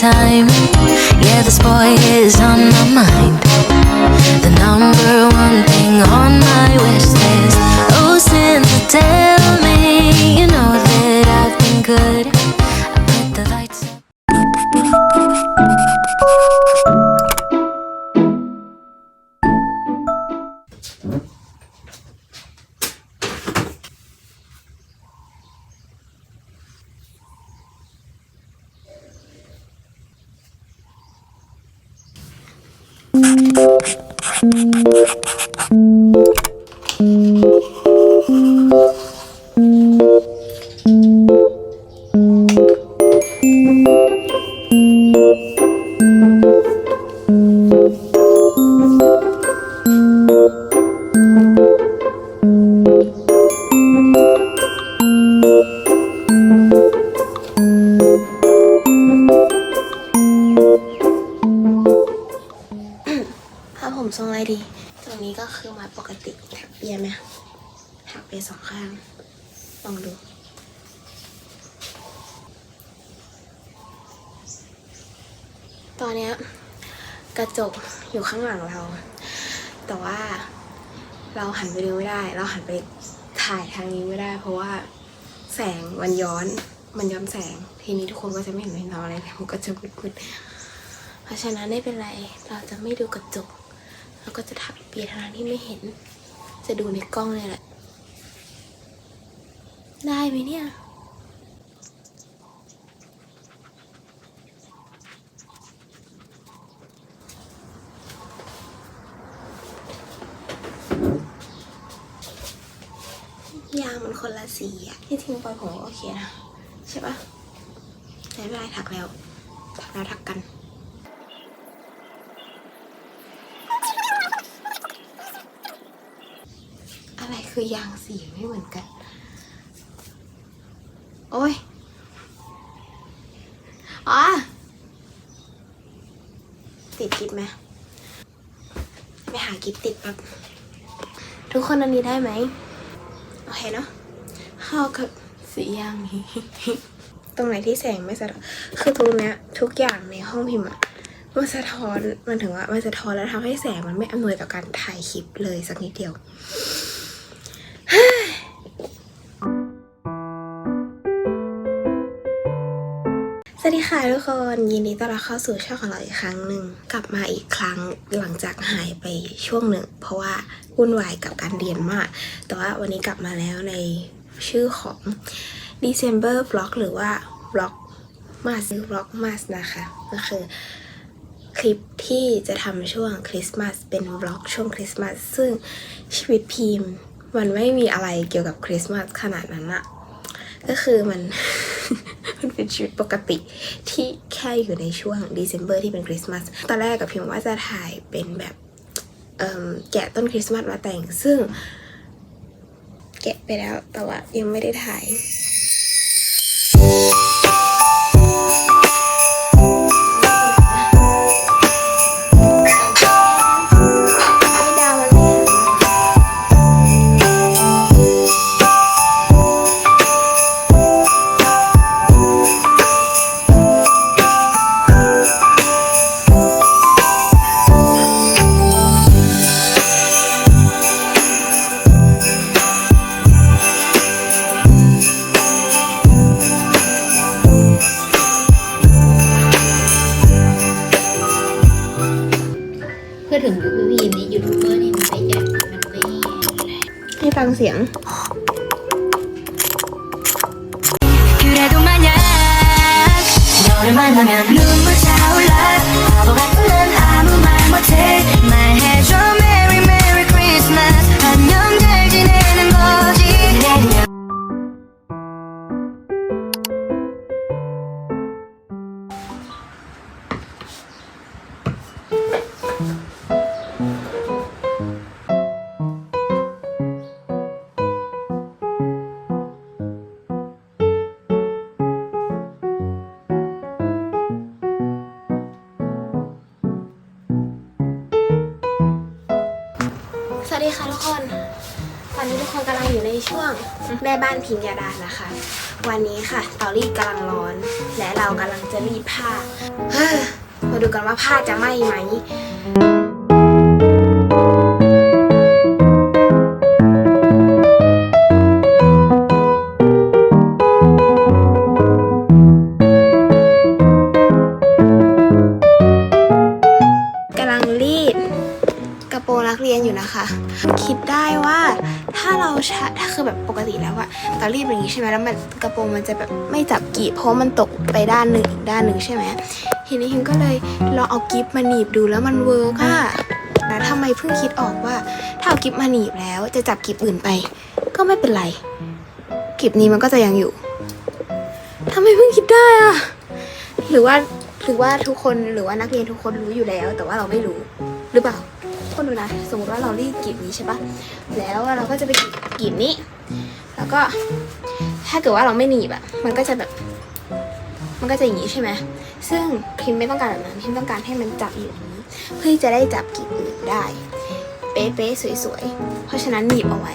time. Yeah, this boy is on my mind. The number one thing on my wish ก็จะไม่เห็นเห็นเราอะไรเลยมันก็จะมืดๆเพราะฉะนั้นไม่เป็นไรเราจะไม่ดูกระจกแล้วก็จะถักเปียทางที่ไม่เห็น จะดูในกล้องเลยแหละ ได้ไหมเนี่ยยางมันคนละสีอะที่ทิ้งไปผมว่าโอเคนะ ใช่ปะ ไม่เป็นไรถักแล้ว ถักแล้วถักกันอะไรคือยางสีไม่เหมือนกัน โอ้ยอ๋อติดกิฟไหมไปหากิฟติดแบบทุกคนอันนี้ได้ไหม โอเคเนาะเข้ากับสียางนี้ รงไหนที่แสงไม่สะท้อนคือตรงเนี้ยทุกอย่างในห้องพิมพ์อะมันสะท้อนมันถึงว่ามันสะท้อนแล้วทำให้แสงมันไม่อำนวยต่อการถ่ายคลิปเลยสักนิดเดียวสวัสดีค่ะทุกคนยินดีต้อนรับเข้าสู่ช่องของเราอีกครั้งหนึ่งกลับมาอีกครั้งหลังจากหายไปช่วงหนึ่ง เพราะว่าวุ่นวายกับการเรียนมาก แต่ว่าวันนี้กลับมาแล้วในชื่อของ December Vlog หรือว่า Vlog Mas Vlog Mas นะคะก็คือคลิปที่จะทำช่วงคริสต์มาสเป็นวล็อกช่วงคริสต์มาสซึ่งชีวิตพิมพ์ มันไม่มีอะไรเกี่ยวกับคริสต์มาสขนาดนั้นอะก็คือมัน มันเป็นชีวิตปกติที่แค่อยู่ในช่วง December ที่เป็นคริสต์มาสตอนแรกกับพิมพ์ว่าจะถ่ายเป็นแบบแกะต้นคริสต์มาสมาแต่งซึ่ง แกะไปแล้วแต่ว่ายังไม่ได้ถ่าย บ้านพิมพ์ยาดานะคะ วันนี้ค่ะเตารีดกำลังร้อน และเรากำลังจะรีดผ้า มาดูกันว่าผ้าจะไหมไหมกำลังรี ปรงนักเรียนอยู่นะคะ คิดได้ว่าถ้าเราใช้ถ้าคือแบบปกติแล้วอะตอนรีดอย่างนี้ใช่ไหมแล้วมันกระโปรงมันจะแบบไม่จับกีบเพราะมันตกไปด้านหนึ่งอีกด้านหนึ่งใช่ไหมทีนี้ฮิมก็เลยลองเอากิฟมาหนีบดูแล้วมันเวิร์กอะแต่ทำไมเพิ่งคิดออกว่า ถ้าเอากิฟมาหนีบแล้ว จะจับกิฟอื่นไป ก็ไม่เป็นไรกิฟนี้มันก็จะยังอยู่ทำไมเพิ่งคิดได้อะหรือว่าหรือว่าทุกคนหรือว่านักเรียนทุกคนรู้อยู่แล้ว แต่ว่าเราไม่รู้หรือเปล่า คนดูนะ สมมติว่าเรารีดกีบนี้ใช่ปะแล้วเราก็จะไปกีบนี้ แล้วก็ถ้าเกิดว่าเราไม่หนีบอะมันก็จะแบบ มันก็จะอย่างนี้ใช่ไหมซึ่งพิมพ์ไม่ต้องการแบบนั้นพิมพ์ต้องการให้มันจับอยู่นี้ เพื่อที่จะได้จับกีบอื่นได้ เป๊ะๆสวยๆ เพราะฉะนั้นหนีบเอาไว้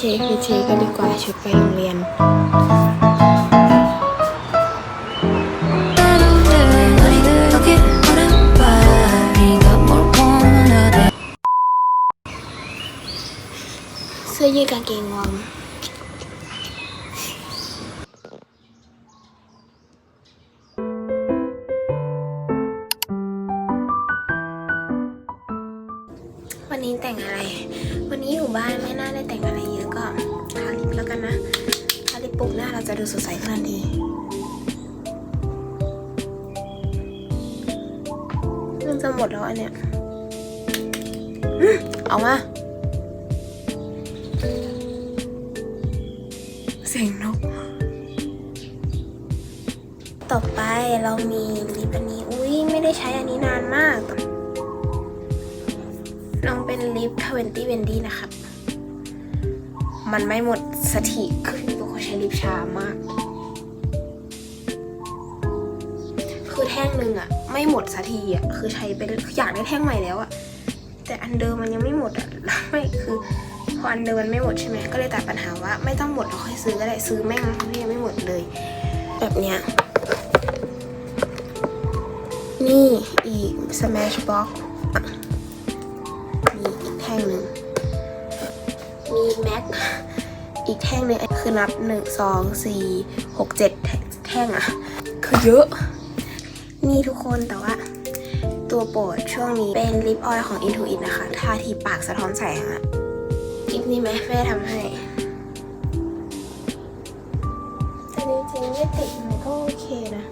Ece, Ece, kali ko ang siya yan. So, yun ka, เป็นลิป20 Wendy นะครับ มันไม่หมดสกถิคือเป็นคนใช้ลิปช้ามาก คือแท่งหนึ่งอะไม่หมดสักทีอะคือใช้ไปอยากได้แท่งใหม่แล้วอะแต่อันเดิมมันยังไม่หมดอะแล้วไม่คือพออันเดิมมันไม่หมดใช่ไหมก็เลยตัดปัญหาว่าไม่ต้องหมดเราค่อยซื้อก็ได้ซื้อแม่งทั้งที่ยังไม่หมดเลย แบบเนี้ยนี่อีก Smash Box แม็กอีกแท่งหนึ่งคือนับหนึ่งสองสี่หกเจ็ดแท่งอะคือเยอะ นี่ทุกคนแต่ว่า ตัวโปรดช่วงนี้เป็นลิปออยล์ของ Intuit นะคะทาที่ปากสะท้อนแสงอะลิปนี้ไหมแม่ทำให้แต่จริงๆไม่ติดมันก็โอเคนะ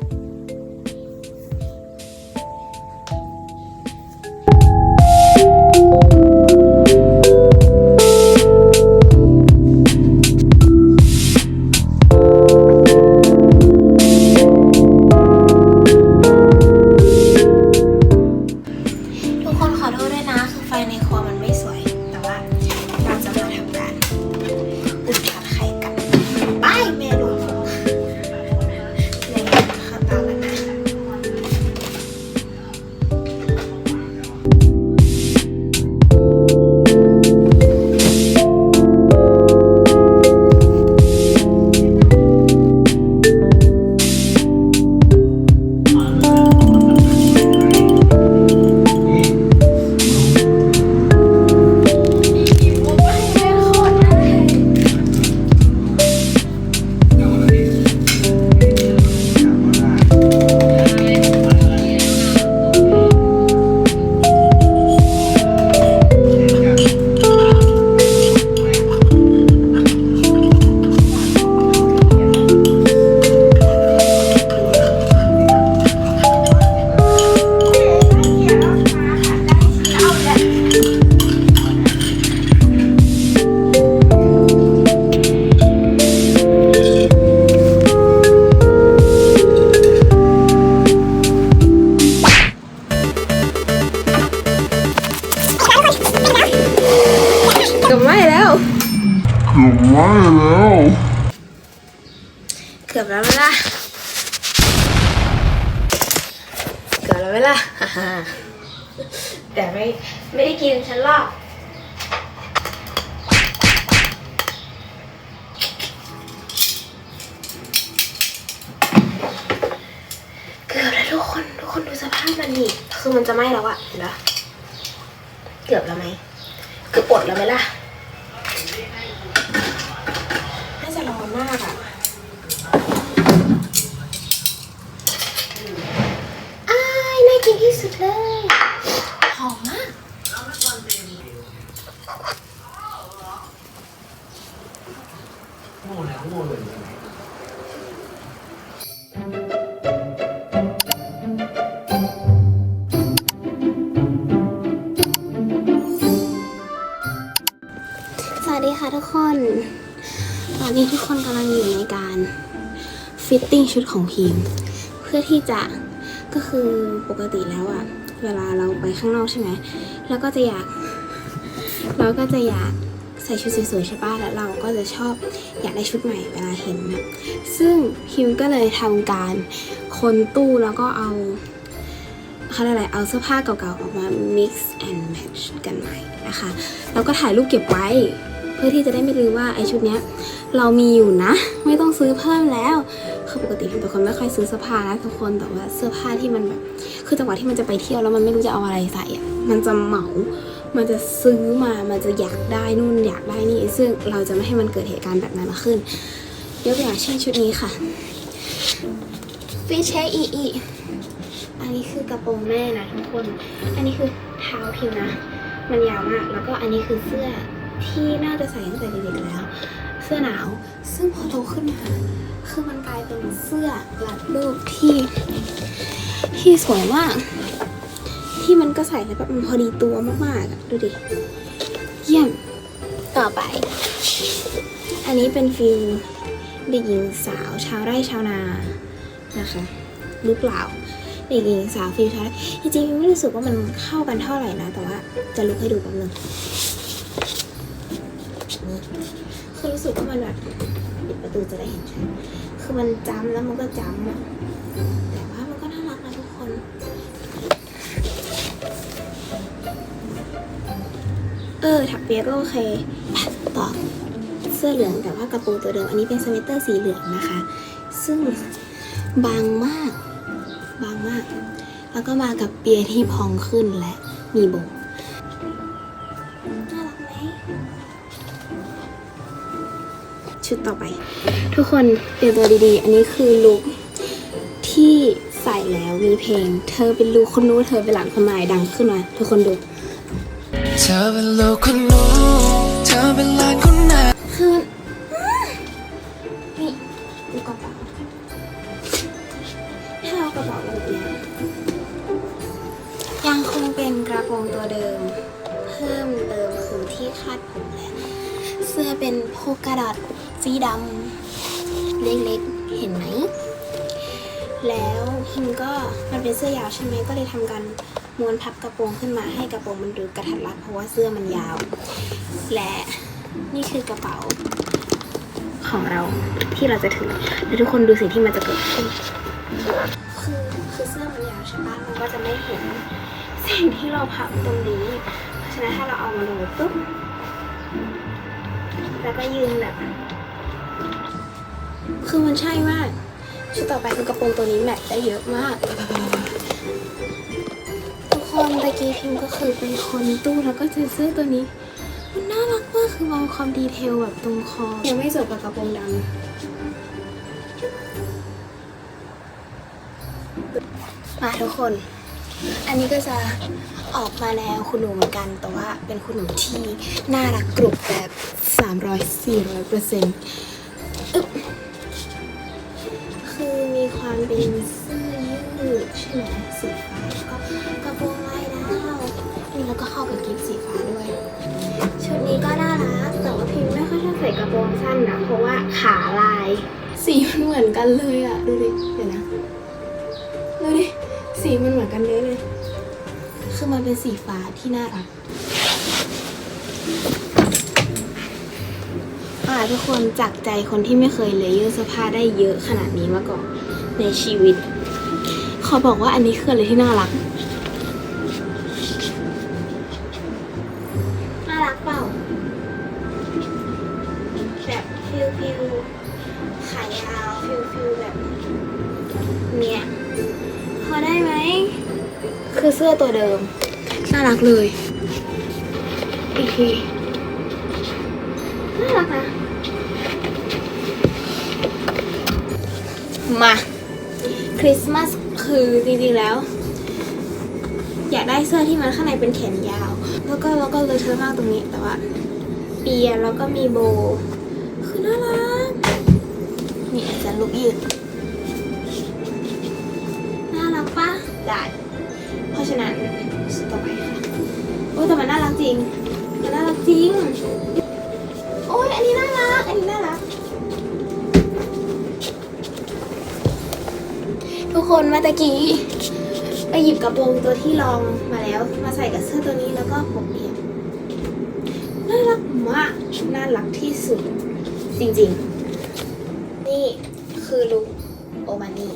ไหมล่ะ แต่ไม่ไม่ได้กินฉันหรอกเกือบแล้วทุกคนทุกคนดูสภาพมันนี่คือมันจะไหม้แล้วอะเห็นปะเกือบแล้วไหมเกือบอดแล้วไหมล่ะ ตอนนี้ทุกคนกำลังอยู่ในการฟิตติ้งชุดของพิมพ์ เพื่อที่จะก็คือปกติแล้วอะเวลาเราไปข้างนอกใช่ไหมแล้วก็จะอยาก เราก็จะอยากใส่ชุดสวยๆใช่ป่ะแล้วเราก็จะชอบอยากได้ชุดใหม่เวลาเห็นนะซึ่งพิมก็เลยทำการคนตู้แล้วก็เอาเขาเรียกอะไรเอาเสื้อผ้าเก่าๆออกมา mix and match กันใหม่นะคะ แล้วก็ถ่ายรูปเก็บไว้ เพื่อที่จะได้ไม่ลืมว่าไอชุดเนี้ยเรามีอยู่นะ ไม่ต้องซื้อเพิ่มแล้วคือปกติเป็นคนไม่ค่อยซื้อเสื้อผ้านะทุกคนแต่ว่าเสื้อผ้าที่มันแบบคือจังหวะที่มันจะไปเที่ยวแล้วมันไม่รู้จะเอาอะไรใส่อะมันจะเหมา มันจะซื้อมา มันจะอยากได้นู่นอยากได้นี่ซึ่งเราจะไม่ให้มันเกิดเหตุการณ์แบบนั้นขึ้นยกตัวอย่างเช่นชุดนี้ค่ะฟิเชอีอีอันนี้คือกระโปรงแม่นะทุกคน อันนี้คือเท้าพิมนะ มันยาวมาก แล้วก็อันนี้คือเสื้อ ที่น่าจะใส่ตั้งแต่เด็กๆแล้ว เสื้อหนาว ซึ่งพอโตขึ้นมาคือมันกลายเป็นเสื้อรัดรูปที่ ที่สวยมาก ที่มันก็ใส่แล้วแบบมันพอดีตัวมากๆดูดิ เยี่ยม ต่อไป อันนี้เป็นฟิลเด็กหญิงสาวชาวไร่ชาวนานะคะหรือเปล่าเด็กหญิงสาวฟิลชาวไร่จริงๆไม่รู้สึกว่ามันเข้ากันเท่าไหร่นะ แต่ว่าจะลุกให้ดูแป๊บนึง คือรู้สึกว่ามันแบบปิดประตูจะได้เห็นชัดคือมันจำแล้วมันก็จำอะแต่ว่ามันก็น่ารักนะทุกคนเออถักเปียก็โอเคต่อเสื้อเหลืองแต่ว่ากระโปรงตัวเดิมอันนี้เป็นสเวตเตอร์สีเหลืองนะคะ ซึ่งบางมาก บางมาก แล้วก็มากับเปียที่พองขึ้นและมีโบ ชุดต่อไป ทุกคนเตรียมตัวดีๆ อันนี้คือลุคที่ใส่แล้วมีเพลง เธอเป็นลูกคนนู้นเธอเป็นหลานคนใหม่ดังขึ้นมา ทุกคนดู เธอเป็นลูกคนนู้นเธอเป็นหลานคนไหนคือนี่ดูกระเป๋าถ้าเอากระเป๋าแบบเนี้ยยังคงเป็นกระโปรงตัวเดิม เพิ่มเติมคือที่คาดผมและเสื้อเป็นโพกาดอท สีดำเล็กๆ เห็นไหม แล้วฮิมก็มันเป็นเสื้อยาวใช่ไหมก็เลยทำการม้วนพับกระโปรงขึ้นมาให้กระโปรงมันดูกระทัดรัดเพราะว่าเสื้อมันยาว และนี่คือกระเป๋าของเราที่เราจะถือแล้วทุกคนดูสิ่งที่มันจะเกิดขึ้นคือคือเสื้อมันยาวใช่ปะมันก็จะไม่เห็นสิ่งที่เราพับตรงนี้ เพราะฉะนั้นถ้าเราเอามาลงปุ๊บแล้วก็ยืนแบบ คือมันใช่มากชุดต่อไปคือกระโปรงตัวนี้แมทได้เยอะมาก ทุกคนตะกี้พิมพ์ก็คือเป็นคนตู้แล้วก็เจอเสื้อตัวนี้มันน่ารักมากคือมองความดีเทลแบบตรงคอ ยังไม่จบกับกระโปรงดำมาทุกคน อันนี้ก็จะออกมาแนวคุณหนูเหมือนกัน แต่ว่าเป็นคุณหนูที่น่ารักกรุบแบบ 300 400เปอร์เซ็นต์ ความเป็นเสื้อยืดใช่ไหมสีฟ้าแล้วก็กระโปรงลายดาวนี่แล้วก็เข้ากับกิ๊บสีฟ้าด้วย ชุดนี้ก็น่ารักแต่ว่าพิมไม่ค่อยชอบใส่กระโปรงสั้นนะเพราะว่าขาลาย สีมันเหมือนกันเลยอะดูดิเดี๋ยวนะดูดิสีมันเหมือนกันเลยเลยคือมันเป็นสีฟ้าที่น่ารักอะค่ะทุกคนจากใจคนที่ไม่เคยเลเยอร์เสื้อผ้าได้เยอะขนาดนี้มาก่อน ในชีวิต เขอบอกว่าอันนี้คืออะไรที่น่ารัก น่ารักเปล่า แบบฟิลฟิลขายาวฟิลฟิลแบบเนี้ยพอได้ไหม คือเสื้อตัวเดิม น่ารักเลยอีกทีน่ารักนะ มา คริสต์มาสคือจริงๆแล้ว อยากได้เสื้อที่มันข้างในเป็นแขนยาว แล้วก็แล้วก็เลยเทอะมากตรงนี้แต่ว่าเปียแล้วก็มีโบ คือน่ารักนี่อาจจะลุกยืดน่ารักปะได้เพราะฉะนั้นต่อไปค่ะโอ้แต่มันน่ารักจริงมันน่ารักจริงโอ้ยอันนี้น่ารักอันนี้น่ารัก ทุก คนเมื่อตะกี้ ไปหยิบกระโปรงตัวที่ลองมาแล้ว มาใส่กับเสื้อตัวนี้แล้วก็ผมเปียกน่ารักมาก น่ารักที่สุด จริงๆ นี่คือลุคโอมานี่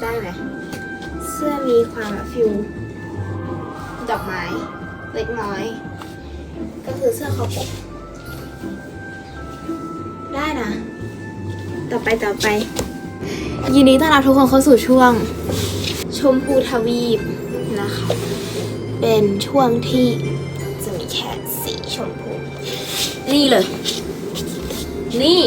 ได้ไหม เสื้อมีความฟิลดอกไม้เล็กน้อย ก็คือเสื้อคอปก ได้นะ ต่อไปต่อไป ยินดีต้อนรับทุกคนเข้าสู่ช่วง ชมพูทวีปนะคะ เป็นช่วงที่จะมีแค่สีชมพู นี่เลย นี่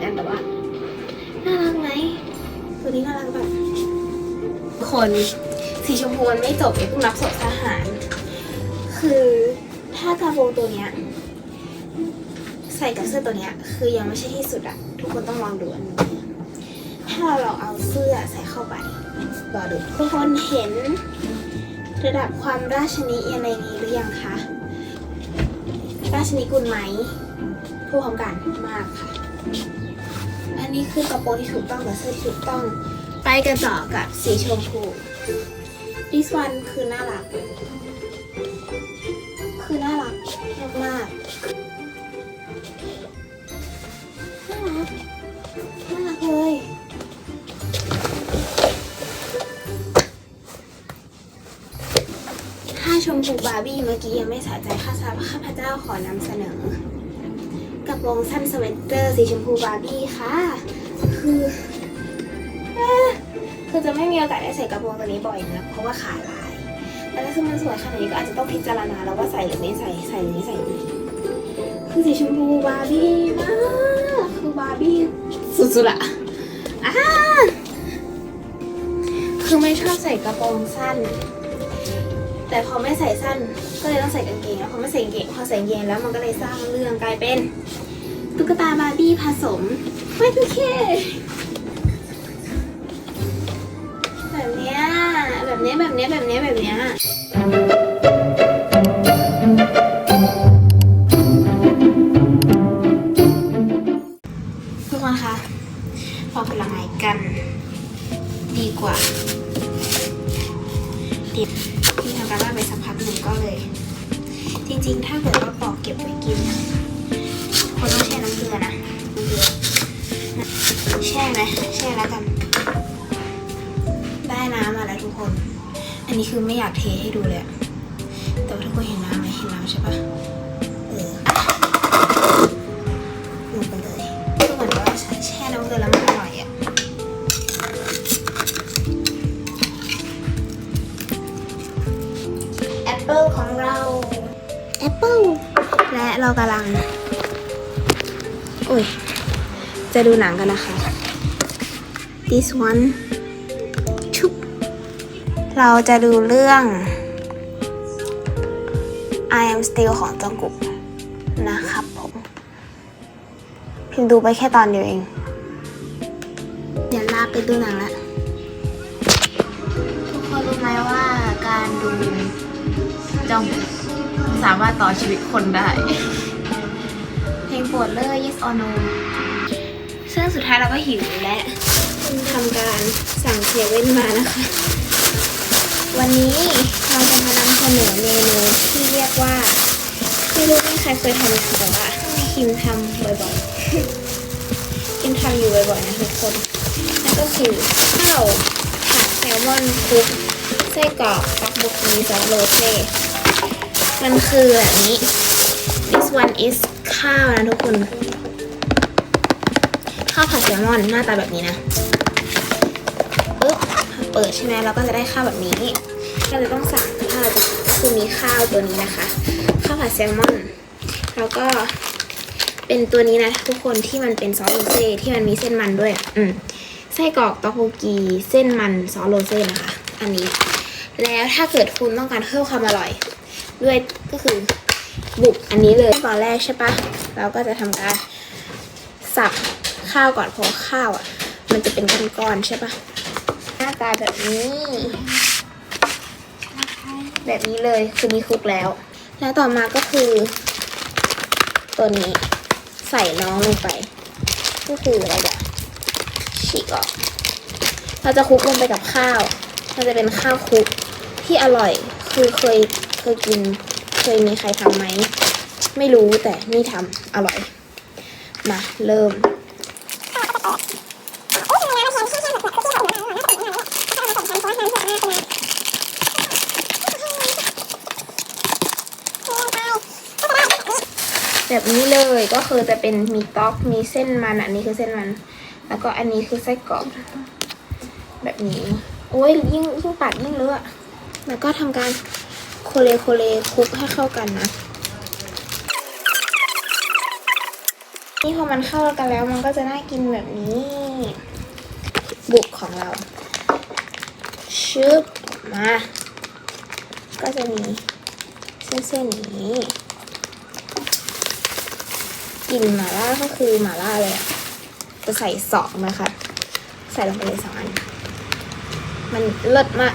อเป็นเสื้อแม่เหมือนกันแต่ว่าน่ารักไหมตัวนี้น่ารักแบบคนสีชมพูมันไม่จบไอ้พวกนักสดทหาร คือถ้ากระโปรงตัวเนี้ยใส่กับเสื้อตัวเนี้ยคือยังไม่ใช่ที่สุดอะทุกคนต้องลองดูอันนี้ถ้าเราลองเอาเสื้อใส่เข้าไปรอดูทุกคนเห็นระดับความราชนิยมในนี้หรือยังคะ ราชนิกุลไหมพูดพร้อมกันมากค่ะ นนี้คือกระโปรงที่ถูกต้องกับเสื้อที่ถูกต้อง ไปกันต่อกับสีชมพู this one คือน่ารัก คือน่ารักมากน่ารักน่ารักเลยถ้าชมพูบาร์บี้เมื่อกี้ยังไม่สะใจข้าซาข้าพเจ้าขอนำเสนอ กระโปรงสั้นสเวตเตอร์สีชมพูบาร์บี้ค่ะ คือคือจะไม่มีโอกาสได้ใส่กระโปรงตัวนี้บ่อยนะเพราะว่าขาลายแล้วถ้ามันสวยขนาดนี้ก็อาจจะต้องพิจารณาแล้วว่าใส่หรือไม่ใส่ใส่หรือไม่ใส่ดีคือสีชมพูบาร์บี้มากคือบาร์บี้สุดๆอะอ่าคือไม่ชอบใส่กระโปรงสั้น แต่พอไม่ใส่สั้นก็เลยต้องใส่กางเกงแล้วพอไม่ใส่กางเกงพอใส่กางเกงแล้วมันก็เลยสร้างเรื่องกลายเป็นตุ๊กตาบาร์บี้ผสมไม่ทุกเคแบบเนี้ยแบบเนี้ยแบบเนี้ยแบบเนี้ยแบบเนี้ยทุกคนคะพอผลไม้กัน ดีกว่าดี ที่ทำการบ้านไปสักพักหนึ่งก็เลย จริงๆ ถ้าเกิดว่าปอกเก็บไว้กินคนต้องแช่น้ำเกลือนะน้ำเกลือแช่ไหมแช่แล้วกัน ได้น้ำมาแล้วทุกคน อันนี้คือไม่อยากเทให้ดูเลยแต่ว่าทุกคนเห็นน้ำไหมเห็นน้ำใช่ปะ กำลังโอ้ยจะดูหนังกันนะคะ this one ชุบเราจะดูเรื่อง I am still ของจองกุกนะครับผม พิมดูไปแค่ตอนเดียวเอง เดี๋ยวลาไปดูหนังละทุกคนรู้ไหมว่าการดูจอง สามารถต่อชีวิตคนได้ เพลงโปรดเลย yes or no ซึ่งสุดท้ายเราก็หิวและทำการสั่งเซเว่นมานะคะ วันนี้เราจะมานำเสนอเมนูที่เรียกว่า ไม่รู้ไม่ใครเคยทำยังแต่ว่าคิมทำบ่อยๆคิมทำอยู่บ่อยๆนะทุกคนนั่นก็คือข้าวผัดแซลมอนคลุกไส้กรอกปักบุกมีซอสโรเซ่ มันคือแบบนี้ this one is ข้าวนะทุกคน ข้าวผัดแซลมอนหน้าตาแบบนี้นะปึ๊บเปิดใช่ไหมเราก็จะได้ข้าวแบบนี้ เราจะต้องสั่งถ้าเราจะคือมีข้าวตัวนี้นะคะ ข้าวผัดแซลมอน แล้วก็เป็นตัวนี้นะทุกคนที่มันเป็นซอสโรเซ่ที่มันมีเส้นมันด้วย อืมไส้กรอกตอกโฮกีเส้นมันซอสโรเซ่นะคะ อันนี้ แล้วถ้าเกิดคุณต้องการเพิ่มความอร่อย ด้วยก็คือบุกอันนี้เลยตอนแรกใช่ปะเราก็จะทำการสับข้าวก่อนเพราะข้าวอะ มันจะเป็นก้อนๆใช่ปะหน้าตาแบบนี้ แบบนี้เลยคือมีคลุกแล้ว แล้วต่อมาก็คือ ตัวนี้ใส่น้องลงไป ก็คืออะไรแบบฉีกออกเราจะคลุกลงไปกับข้าว มันจะเป็นข้าวคลุกที่อร่อยคือเคย เคยกินเคยมีใครทำไหม ไม่รู้แต่นี่ทำอร่อย มา เริ่มแบบนี้เลยก็คือจะเป็นมีต๊อกมีเส้นมันอันนี้คือเส้นมัน แล้วก็อันนี้คือไส้กรอกแบบนี้ โอ้ยยิ่งยิ่งปัดยิ่งเลอะแล้วก็ทำการ โคเลโคเลคลุกให้เข้ากันนะ นี่พอมันเข้ากันแล้วมันก็จะน่ากินแบบนี้ บุกของเรา ชึบอกมา ก็จะมีเส้นๆนี้กลิ่นหม่าล่าก็คือหม่าล่าเลย จะใส่สองนะคะ ใส่ลงไปเลยสองอัน มันเลิศมาก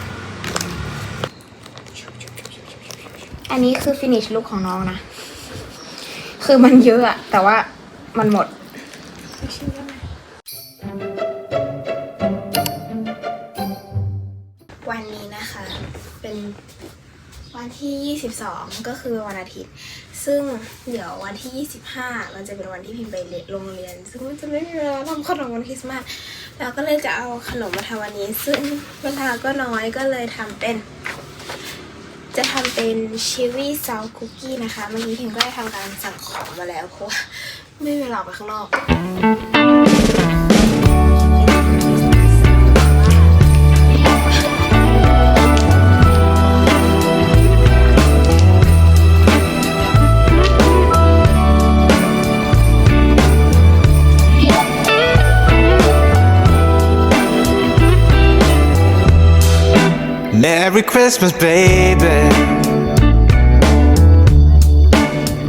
อันนี้คือ finish look ของน้องนะ คือมันเยอะอะแต่ว่ามันหมดวันนี้นะคะเป็นวันที่ 22 ก็คือวันอาทิตย์ ซึ่งเดี๋ยววันที่ 25 มันจะเป็นวันที่พิมพ์ไปโรงเรียน ซึ่งมันจะไม่มีเวลาทำขนมวันคริสต์มาสเราก็เลยจะเอาขนมมาทำวันนี้ ซึ่งเวลาก็น้อยก็เลยทำเป็น จะทำเป็นชิวี่ซาวคุกกี้นะคะ เมื่อกี้พิมก็ได้ทำการสั่งของมาแล้วเพราะว่าไม่มีเวลาออกไปข้างนอก Merry Christmas, baby.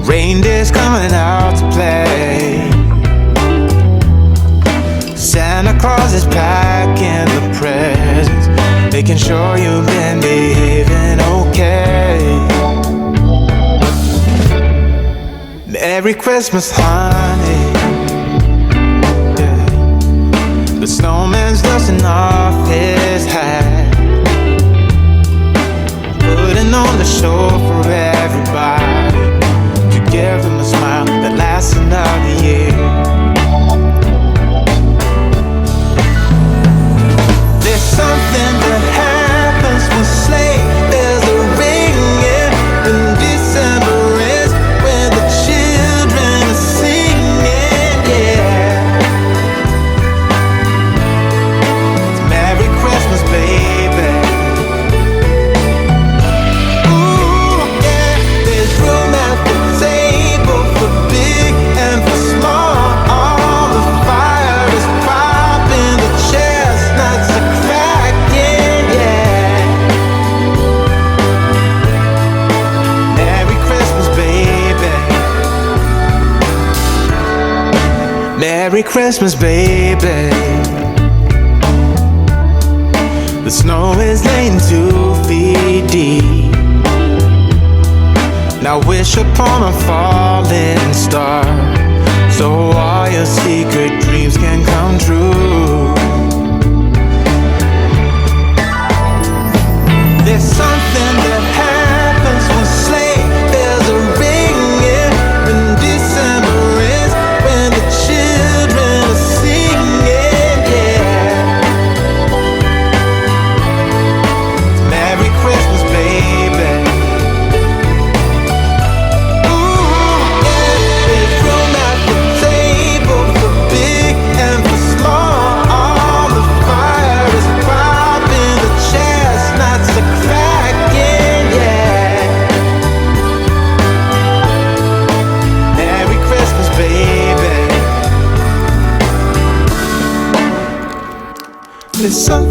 Reindeer's coming out to play. Santa Claus is packing the presents, making sure you've been behaving okay. Merry Christmas, honey. Yeah. The snowman's dusting off his hat putting on the show for everybody to give them a smile that lasts another year. Christmas, baby. The snow is laying two feet deep. Now wish upon a falling. sun.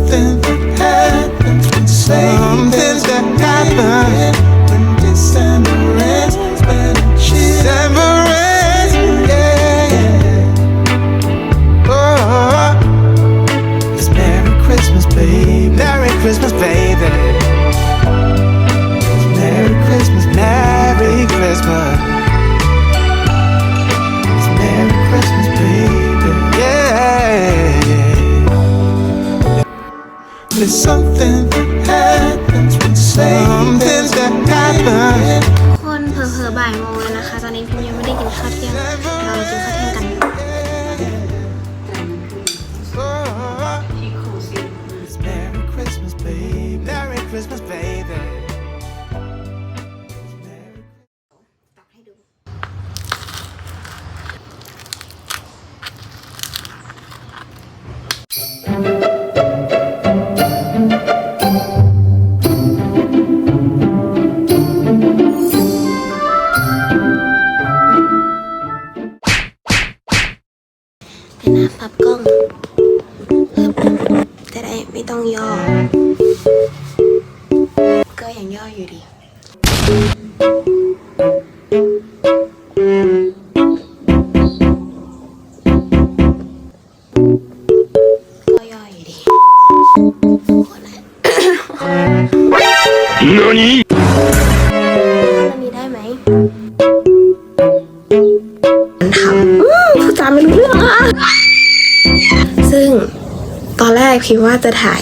คิดว่าจะถ่าย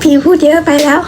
พี่พูดเยอะไปแล้ว